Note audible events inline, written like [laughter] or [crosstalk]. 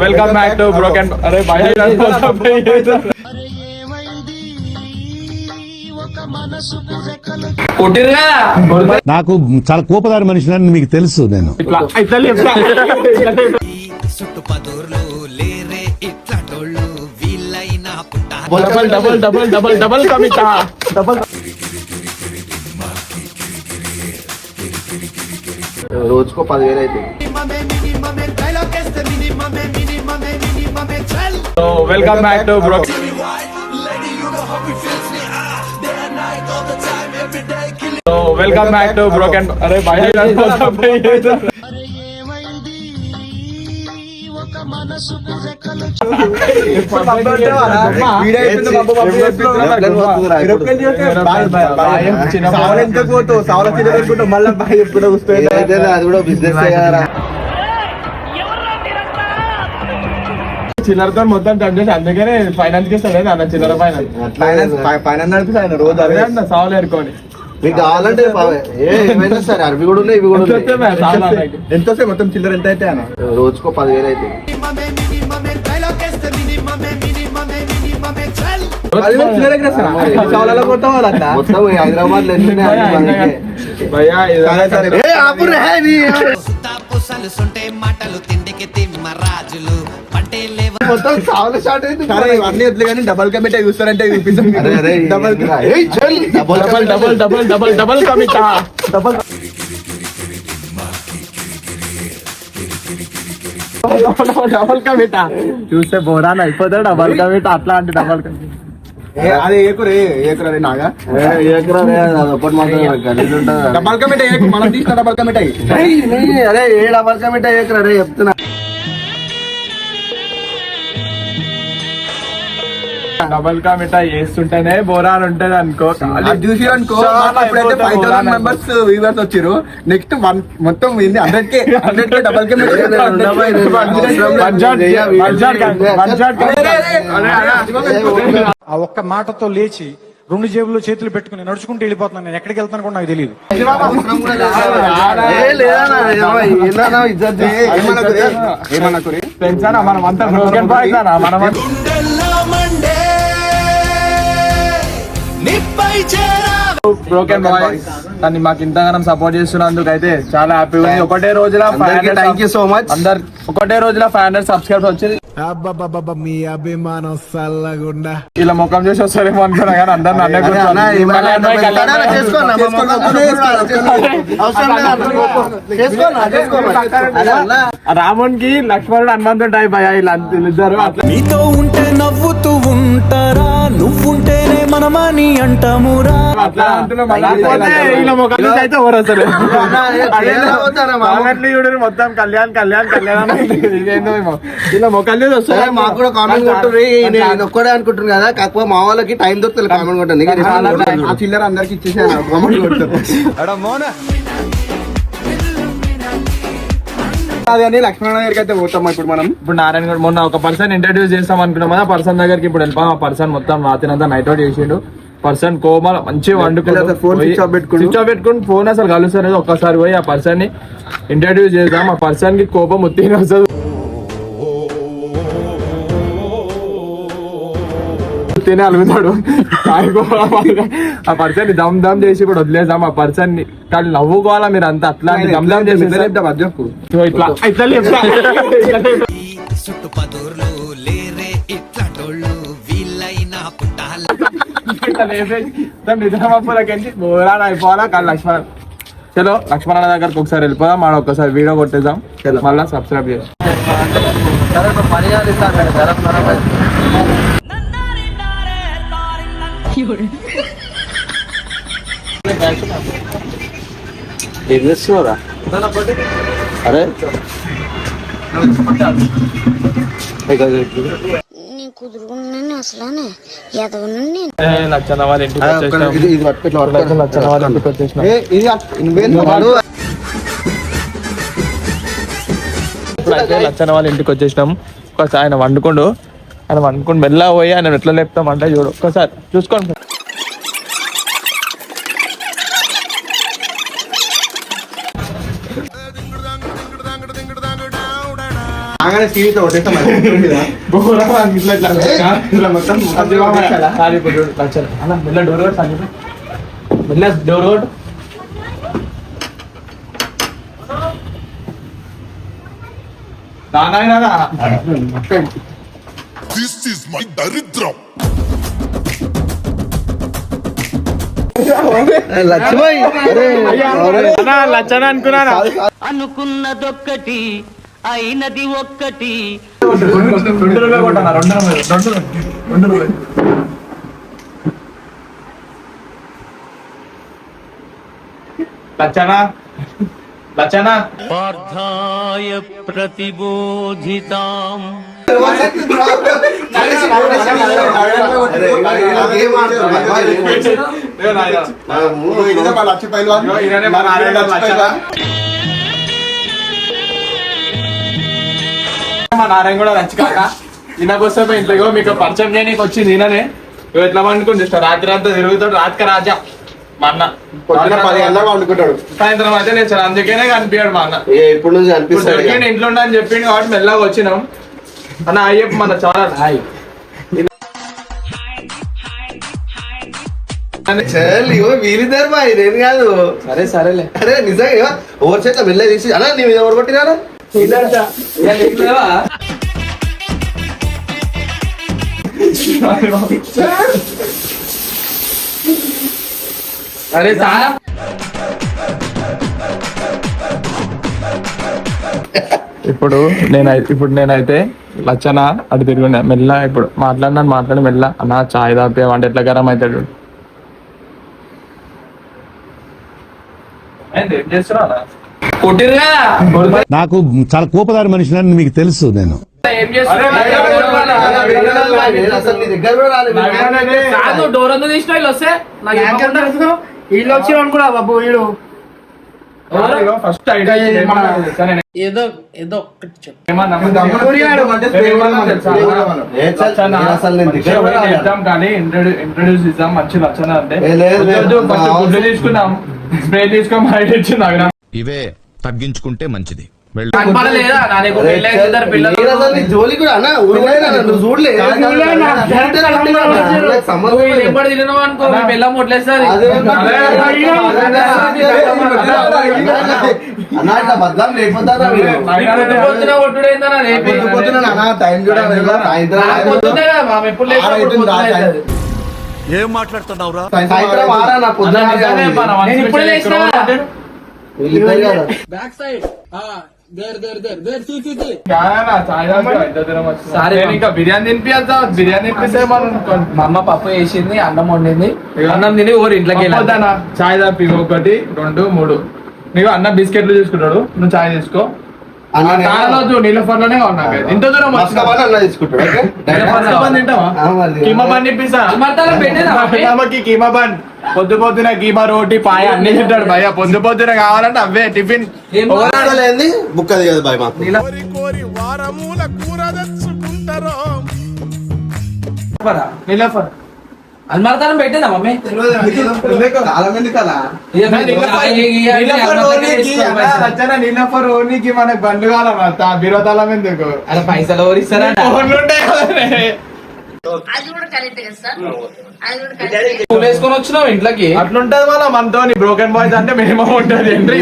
Welcome back to broken అరే భయ నాకు చాలా కోపదారి మనిషిని మీకు తెలుసు నేను. Double double double double double కమిట. Double మినిమమే చల్ so welcome back to broken so welcome back to broken అరే భయ అయితే అది కూడా బిజినెస్ చిల్లరతో మొత్తం చేసి అందుకనే ఫైనాన్స్కి ఇస్తాడు అన్న చిల్లర ఫైనాన్స్ ఫైనాన్స్ నడిపి ఆయన రోజు అదే. అన్న సావులు ఏరుకొని. మీకు కావాలంటే ఏమైనా సరే అవి కూడా ఉన్నాయి ఇవి కూడా ఉన్నాయి. ఎంత మొత్తం చిల్లర ఎంత అయితే అన్న? రోజుకో పదివేలు అయితే. మొత్తం హైదరాబాద్ అన్ని మాటలు తిండికి తిమ్మ రాజులు పంటే లేవ మొత్తం సావుల స్టార్ట్ అయితే సరే ఇవన్నీ వద్దు కానీ డబల్ కమిటీ చూస్తారంటే చూపిస్తాం డబల్ ఏయ్, చల్. Double double double double double double కమిట double double కమిట చూస్తే బోరాన్ అయిపోతాడు డబల్ కమిట అట్లా అంటే డబల్ కమిట అదే ఏకురే ఏకురా రే నాగా? ఏకరా రే, అది ఒక్కటి మాత్రం. డబల్ కమిటీ మనం తీసుకున్న డబల్ కమిటీ. అరే ఏ డబల్ కమిటీ ఏకరా రే చెప్తున్నా. డబల్ కమిట వేస్తుంటేనే బోరాన్ ఉంటది అనుకో. అది చూసి అనుకో. ఇప్పుడైతే ఫైవ్ థౌసండ్ మెంబర్స్ వ్యూవర్స్ వచ్చారు. నెక్స్ట్ వన్ మొత్తం hundred K hundred K double budget ఆ ఒక్క మాటతో లేచి రెండు జేబుల్లో చేతులు పెట్టుకుని నడుచుకుంటూ వెళ్ళిపోతున్నాను నేను. ఎక్కడికి వెళ్తాను కూడా నాకు తెలియదు ఏ లేదన్నా ఏందన్నా బ్రోకెన్ బాయ్స్ దాన్ని మాకు ఇంతగానం సపోర్ట్ చేస్తున్నందుకు అయితే చాలా హ్యాపీ ఉంది ఒకటే రోజుల ఫైవ్ అందరికీ hundred thank you so much అందరు ఒకటే రోజుల ఫైవ్ హండ్రెడ్ సబ్స్క్రైబర్స్ వచ్చింది మీ అభిమానం సల్లగుండా ఇలా ముఖం చేసి వస్తారేమో అనుకున్నా కానీ అందరు నన్నే అరే అన్న, రామున్కి లక్ష్మణుడు హనుమంతుడు వీళ్ళిద్దరు అట్లా నీతో ఉంటే నవ్వుతూ ఉంటారా నువ్వుంటేనే మనమని అంటామురా అట్లా అయితే చూడండి మొత్తం కళ్యాణ్ కళ్యాణ్ కళ్యాణ్ అని ఇదేందో సరే వస్తారు మాకు కూడా కామెంట్ కొట్టుర్రి నేను ఒక్కడే అనుకుంటున్నాను కదా కాకపోతే మా వాళ్ళకి టైం దొరుకుతుంది కామెంట్ కొట్టండి. ఆ చిల్లర అందరికి ఇచ్చేసాను కామెంట్ [laughs] కొడతారు. అది అని లక్ష్మణ దగ్గరికి అయితే పోతాం ఇప్పుడు మనం. ఇప్పుడు నారాయణ గారు మొన్న ఒక పర్సన్ ఇంట్రడ్యూస్ చేస్తాం అనుకున్నాం కదా పర్సన్ దగ్గరికి ఇప్పుడు వెళ్ళిపోయాం ఆ పర్సన్ మొత్తం రాత్రి నైట్ అవుట్ చేసిండు. పర్సన్ కోమల మంచిగా వండుకుంటూ phone switch off పెట్టుకుండు. స్విచ్ ఆఫ్ పెట్టుకుని ఫోన్ అసలు కలుస్తారు ఒక్కసారి పోయి ఆ పర్సన్ని ఇంట్రడ్యూస్ చేద్దాం. ఆ పర్సన్కి కోపం ఉత్తిని వస్తుంది. తినే అలుగుతాడు ఆ పర్సన్ని దమ్ దమ్ చేసి కూడా వదిలేద్దాం ఆ పర్సన్ని కానీ నవ్వుకోవాలా మీరు అంతా? అట్లా దమ్ దమ్ చేసి ఇట్లా. ఇట్లా నిజామాబాద్కి బోరాన్ అయిపోవాలా? కానీ లక్ష్మణ చలో లక్ష్మణ దగ్గరకు ఒకసారి వెళ్ళిపోదాం. మనం ఒకసారి వీడియో కొట్టేద్దాం. మళ్ళీ సబ్స్క్రైబ్ చేసి ఏం చేస్తున్నారా అరే. నేను కుదురుకున్నాను అసలు ఎదవనండి లక్షణ వాళ్ళ ఇంటికి వచ్చేసినాం. ఇది. లక్షణ వాళ్ళ ఇంటికి వచ్చేసినాం. ఇది లక్షణ వాళ్ళ ఇంటికి ఆయన వండుకోండు. అని అనుకుని మెల్లగా పోయి ఆయన ఎట్లా లేపుతామంటే చూడు. ఒక్కసారి చూసుకోండి నాయనా మెల్ల is my daridram. లక్ష్మయ్ అరే అన్నా లచ్చన అనుకున్నానా అనుకున్నదొక్కటి అయినది ఒక్కటి. లచ్చన? లచ్చన? పార్థాయ ప్రతిబోధితాం. మా లక్ష నారాయణ కూడా నచ్చి కాక ఈయన కోసమే ఇంట్లో మీకు పరిచయం చేయడానికి వచ్చింది ఈయననే ఎట్లా పండుకుంది రాత్రి అంతా తిరుగుతాడు రాత్రి రాజా మా అన్న వండుకుంటాడు సాయంత్రం అయితే నేను అందుకేనే కనిపించాడు మా అన్న. ఇప్పుడు నుంచి ఇంట్లో అని చెప్పిండు కాబట్టి మెల్లగా వచ్చినాం. అన్న అయ్యప్ప మన చాలా హాయ్ వీరిద్దరు మా ఇదేం కాదు. సరే సరేలే. అరే నిజంగా ఓవర్ చేత మెల్ల తీసి అలా నీ మీద ఎవరు కొట్టినారు? అరే చాలా ఇప్పుడు నేనైతే ఇప్పుడు నేనైతే లచ్చన? అటు తిరుగుండే. మెల్ల ఇప్పుడు మాట్లాడినాను మాట్లాడి మెల్ల అన్న చాయ్ తాపే వంట ఎట్లా గరం అవుతాడు? నాకు చాలా కోపదారి మనిషిని మీకు తెలుసు నేను. డోర్ అంతా తీసిన వీళ్ళు వస్తే? నాకు వీళ్ళు వచ్చి అనుకున్నా బాబు వీడు. ఫస్ట్ ఏదో ఏదో ఒక్కటి చెప్పు. ఇంట్రొడ్యూస్ ఇద్దాం మంచి లక్షణ అంటే. తీసుకున్నాం స్ప్రే అక్కడ ఇవే తగ్గించుకుంటే మంచిది. జోలి కూడా అన్న నువ్వు చూడలే నాకు సంబంధం నువ్వు లేదు. ఎంబడి తినవు అనుకో మీ పిల్ల ముట్లేస్తుంది అదే అన్న ఇట్లా బద్దాం లేకపోతారా మీరు పొద్దున కొట్టుడైందన్నా రేపు పొద్దు పొద్దున నాన్న టైం చూడాలి సాయంత్రం పొద్దున్నే కదా మా ఎప్పుడు లేచినా ఆరు అప్పుడు అవుతుంది, పొద్దున రా, అవుతుంది. ఏం మాట్లాడుతున్నావురా సాయంత్రం ఆరా ఇంకా బిర్యానీ తినిపిస్తా బిర్యానీ తినిపిస్తే మనం మా అమ్మ పప్పు వేసింది అన్నం వండింది. అన్నం తిని ఊరు ఇంట్లోకి వెళ్ళాను వద్దన్నా, చాయ్ తాపి ఒకటి రెండు మూడు. నీకు అన్న బిస్కెట్లు తీసుకుంటాడు. నువ్వు చాయ్ తీసుకో. నీళ్ళఫర్లోనే ఉన్నాక ఇంత దూరం తీసుకుంటాడు. కీమా పిల్లమ్మకి కీమా బన్ పొద్దు పొద్దున కీమా రోటీ పాయ అన్ని తింటాడు భయ్య. పొద్దు పొద్దున కావాలంటే అవే టిఫిన్. ఏం లేని బుక్ అది కదా బాయ్ మాకు. కోరి కోరి వారమూల కూర తెచ్చుకుంటారో. పెట్టేదా మమ్మీ? నీళ్ళఫర్ అన్నం ఓనీకి తినేసి అన్న, పైసలు. రచన వేసుకొని వచ్చినావు ఇంట్లోకి? అట్లుంటది మన మనతో బ్రోకెన్ బాయ్స్ అంటే మినిమం ఉంటది. ఎంట్రీ.